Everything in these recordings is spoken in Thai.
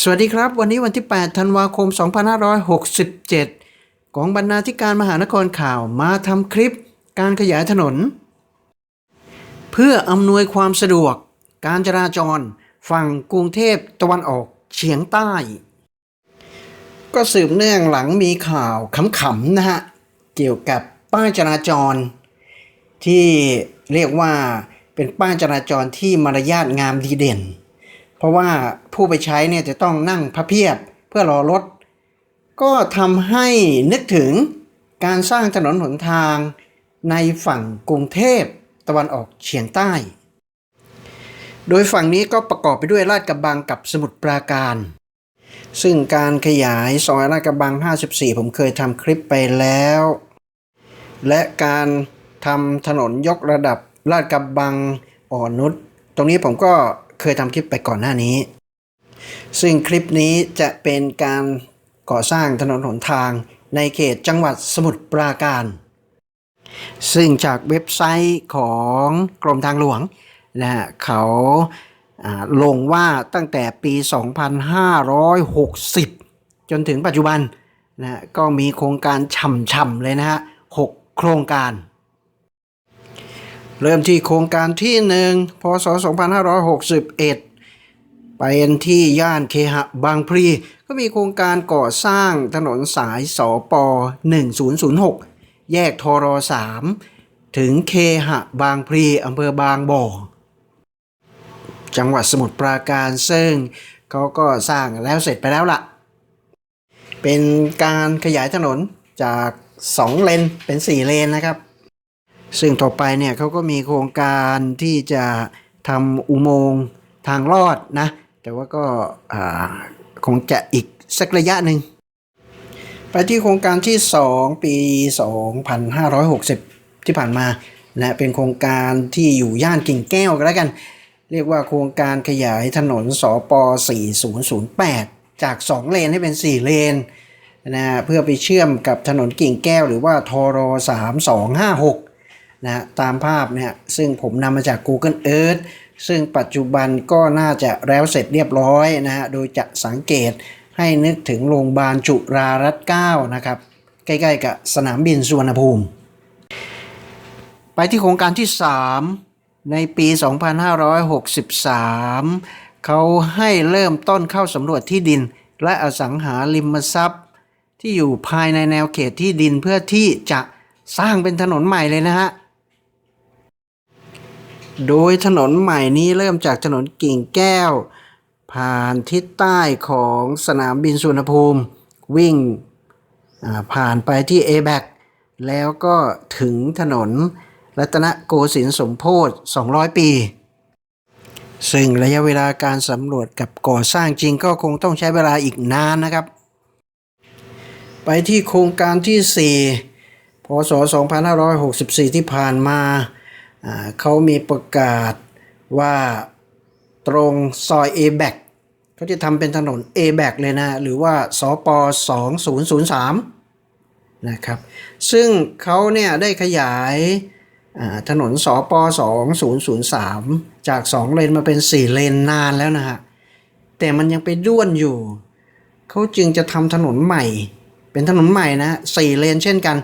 สวัสดีครับ วันนี้วันที่ 8 ธันวาคม 2567 ของบรรณาธิการมหานครข่าวมาทำคลิปการขยายถนน เพื่ออำนวยความสะดวก การจราจร ฝั่งกรุงเทพตะวันออกเฉียงใต้ ก็สืบเนื่องหลังมีข่าวขำๆนะฮะ เกี่ยวกับป้ายจราจร ที่เรียกว่าเป็นป้ายจราจรที่มารยาทงามดีเด่น เพราะว่าผู้ไปใช้เนี่ยจะต้องนั่งพับเพียบเพื่อรอรถ ก็ทำให้นึกถึงการสร้างถนนหนทางในฝั่งกรุงเทพตะวันออกเฉียงใต้ โดยฝั่งนี้ก็ประกอบไปด้วยลาดกระบังกับสมุทรปราการ ซึ่งการขยายซอยลาดกระบัง 54 ผมเคยทำคลิปไปแล้ว และการทำถนนยกระดับลาดกระบังอ่อนนุชตรงนี้ผมก็ เคยทำคลิปไปก่อนหน้านี้ ซึ่งคลิปนี้จะเป็นการก่อสร้างถนนหนทางในเขตจังหวัดสมุทรปราการ ซึ่งจากเว็บไซต์ของกรมทางหลวงนะฮะเขาลงว่าตั้งแต่ปี 2560 จนถึงปัจจุบันนะฮะก็มีโครงการฉ่ำๆเลยนะฮะ 6 โครงการ เริ่มที่โครงการที่ 1 พศ 2561เป็นที่ย่านเคหะบางพลี ก็มีโครงการก่อสร้างถนนสายสป1006 แยกทร3ถึงเคหะบางพลีอำเภอบางบ่อ จังหวัดสมุทรปราการซึ่งเขาก็สร้างแล้วเสร็จไปแล้วล่ะ เป็นการขยายถนนจาก 2 เลนเป็น 4 เลนนะครับ ซึ่งต่อไปเนี่ยเขาก็มีโครงการที่จะทำอุโมงค์ทางลอดนะ แต่ว่าก็อ่าคงจะอีกสักระยะหนึ่ง ไปที่โครงการที่ 2 ปี 2560 ที่ผ่านมานะเป็นโครงการที่อยู่ย่านกิ่งแก้วกันแล้วกัน เรียกว่าโครงการขยายถนนสป4008 จาก 2 เลนให้เป็น 4 เลนนะเพื่อไปเชื่อมกับถนนกิ่งแก้วหรือว่าทร3256 นะตามภาพเนี่ยซึ่งผมนำมาจาก Google Earth ซึ่งปัจจุบันก็น่าจะแล้วเสร็จเรียบร้อยนะฮะโดยจะสังเกตให้นึกถึงโรงพยาบาลจุฬารัตน์9นะครับใกล้ๆกับสนามบินสุวรรณภูมิ ไปที่โครงการที่ 3 ในปี 2563 เขาให้เริ่มต้นเข้าสำรวจที่ดิน และอสังหาริมทรัพย์ ที่อยู่ภายในแนวเขตที่ดินเพื่อที่จะสร้างเป็นถนนใหม่เลยนะฮะ โดยถนนใหม่นี้เริ่มจากถนนกิ่งแก้ว ผ่านทิศใต้ของสนามบินสุวรรณภูมิ วิ่งผ่านไปที่ a b a c แล้วก็ถึงถนนรัตนโกสินทร์สมโพธิ200 ปี ซึ่งระยะเวลาการสำรวจกับก่อสร้างจริงก็คงต้องใช้เวลาอีกนานนะครับ ไปที่โครงการที่ 4 พศ 2564 ที่ผ่านมา เขามีประกาศว่าตรงซอย a b a c เขาจะทำเป็นถนน a b a c เลยนะ หรือว่าสป2003 นะครับ ซึ่งเขาเนี่ยได้ขยายอ่าถนนสป2003 จาก 2 เลนมาเป็น 4 เลนนานแล้วนะฮะ แต่มันยังไปด้วนอยู่ เขาจึงจะทำถนนใหม่ เป็นถนนใหม่นะ 4 เลนเช่นกัน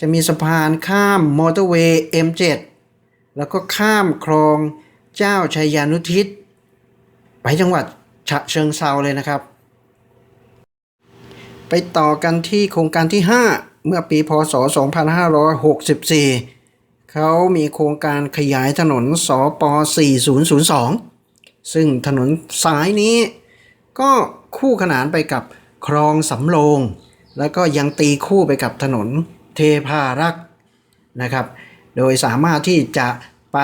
จะมีสะพานข้ามมอเตอร์เวย์ M7 แล้วก็ข้ามคลองเจ้าชัยยานุทิศ ไปจังหวัดฉะเชิงเซาเลยนะครับ ไปต่อกันที่โครงการที่ 5 เมื่อปีพศ 2564 เขามีโครงการขยายถนนสป4002 ซึ่งถนนสายนี้ ก็คู่ขนานไปกับคลองสำโรง แล้วก็ยังตีคู่ไปกับถนนเทพารักษ์นะครับ โดยสามารถที่จะไป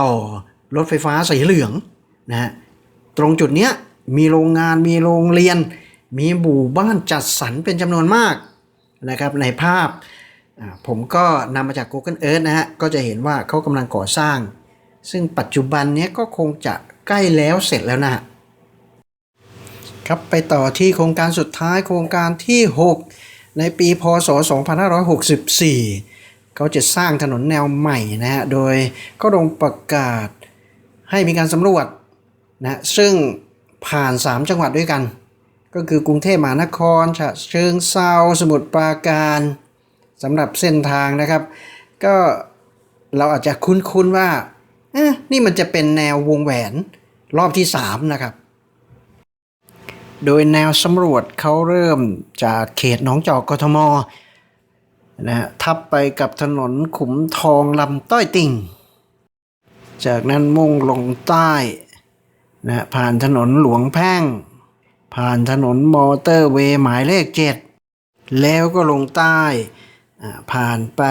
ต่อรถไฟฟ้าสีเหลืองนะฮะตรงจุดเนี้ยมีโรงงานมีโรงเรียน มีหมู่บ้านจัดสรรเป็นจำนวนมากนะครับในภาพผมก็นำมาจาก Google Earth นะฮะก็จะเห็นว่าเขากำลังก่อสร้าง ซึ่งปัจจุบันนี้ก็คงจะใกล้แล้วเสร็จแล้วนะฮะครับไปต่อที่โครงการสุดท้ายโครงการที่ 6 ในปีพศ 2564 เขาจะสร้างถนนแนวใหม่นะฮะ โดยก็ลงประกาศให้มีการสำรวจนะซึ่งผ่าน 3 จังหวัดด้วยกัน ก็คือกรุงเทพมหานครฉะเชิงเซาสมุทรปราการสำหรับเส้นทางนะครับ ก็เราอาจจะคุ้นๆว่าเอ๊นี่มันจะเป็นแนววงแหวนรอบที่ 3 นะครับ โดยแนวสำรวจเขาเริ่มจากเขตหนองจอกกทม นะฮะทับไปกับถนนขุมทองลำต้อยติ่ง จากนั้นมุ่งลงใต้นะฮะผ่านถนนหลวงแพ่ง ผ่านถนนมอเตอร์เวย์หมายเลขเจ็ดแล้วก็ลงใต้อ่าผ่านไป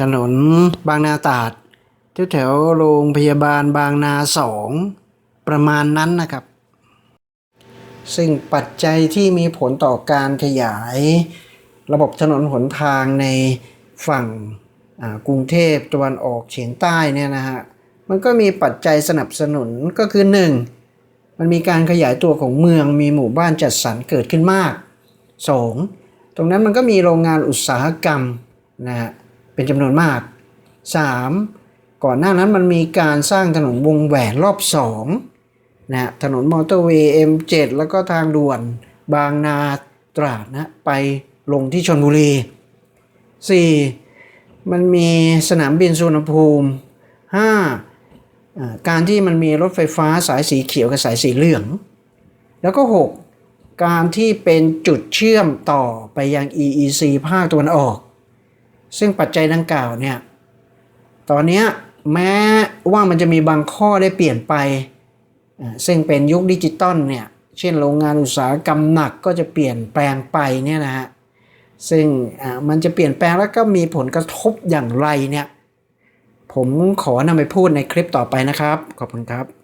ถนนบางนาตาดแถวโรงพยาบาลบางนาสองประมาณนั้นนะครับ ซึ่งปัจจัยที่มีผลต่อการขยาย ระบบถนนหนทางในฝั่งกรุงเทพตะวันออกเฉียงใต้เนี่ยนะฮะมันก็มีปัจจัยสนับสนุนก็คือ 1. มันมีการขยายตัวของเมืองมีหมู่บ้านจัดสรรเกิดขึ้นมาก 2. ตรงนั้นมันก็มีโรงงานอุตสาหกรรมนะฮะเป็นจำนวนมาก 3. ก่อนหน้านั้นมันมีการสร้างถนนวงแหวนรอบ2นะฮะถนนมอเตอร์เวย์ M7 แล้วก็ทางด่วนบางนาตราดนะไป ลงที่ชนบุรี 4. มันมีสนามบินสุวรรณภูมิ 5. อ่าการที่มันมีรถไฟฟ้าสายสีเขียวกับสายสีเหลือง แล้วก็ 6. การที่เป็นจุดเชื่อมต่อไปยัง EEC ภาคตะวันออก ซึ่งปัจจัยดังกล่าวเนี่ย ตอนนี้แม้ว่ามันจะมีบางข้อได้เปลี่ยนไป ซึ่งเป็นยุคดิจิตอลเนี่ย เช่นโรงงานอุตสาหกรรมหนักก็จะเปลี่ยนแปลงไปเนี่ยนะฮะ ซึ่งอ่ามันจะเปลี่ยนแปลงแล้วก็มีผลกระทบอย่างไรเนี่ย ผมขอนำไปพูดในคลิปต่อไปนะครับ ขอบคุณครับ